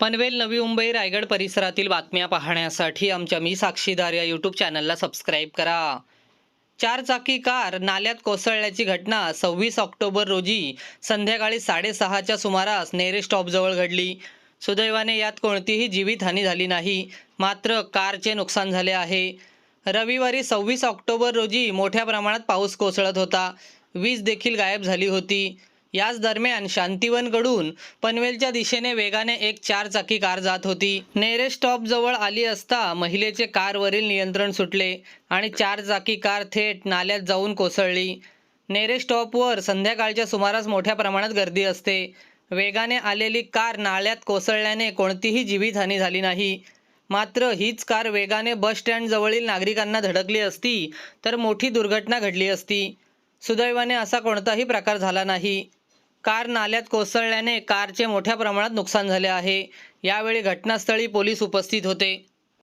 पनवेल नवी मुंबई रायगड परिसरातील बातम्या पाहण्यासाठी आमच्या मी साक्षीदार या यूट्यूब चॅनलला सबस्क्राईब करा. चारचाकी कार नाल्यात कोसळल्याची घटना सव्वीस ऑक्टोबर रोजी संध्याकाळी साडेसहाच्या सुमारास नेरे स्टॉपजवळ घडली. सुदैवाने यात कोणतीही जीवितहानी झाली नाही. मात्र कारचे नुकसान झाले आहे. रविवारी सव्वीस ऑक्टोबर रोजी मोठ्या प्रमाणात पाऊस कोसळत होता. वीज देखील गायब झाली होती. याच दरम्यान शांतिवनकडून पनवेलच्या दिशेने वेगाने एक चार चाकी कार जात होती. नेरे स्टॉप जवळ आली असता महिलेचे कारवरील नियंत्रण सुटले आणि चार चाकी कार थेट नाल्यात जाऊन कोसळली. नेरे स्टॉपवर संध्याकाळच्या सुमारास मोठ्या प्रमाणात गर्दी असते. वेगाने आलेली कार नाल्यात कोसळल्याने कोणतीही जीवितहानी झाली नाही. मात्र हीच कार वेगाने बस स्टँडजवळील नागरिकांना धडकली असती तर मोठी दुर्घटना घडली असती. सुदैवाने असा कोणताही प्रकार झाला नाही. कार नाल्यात कोसळल्याने कारचे मोठ्या प्रमाणात नुकसान झाले आहे. यावेळी घटनास्थळी पोलीस उपस्थित होते.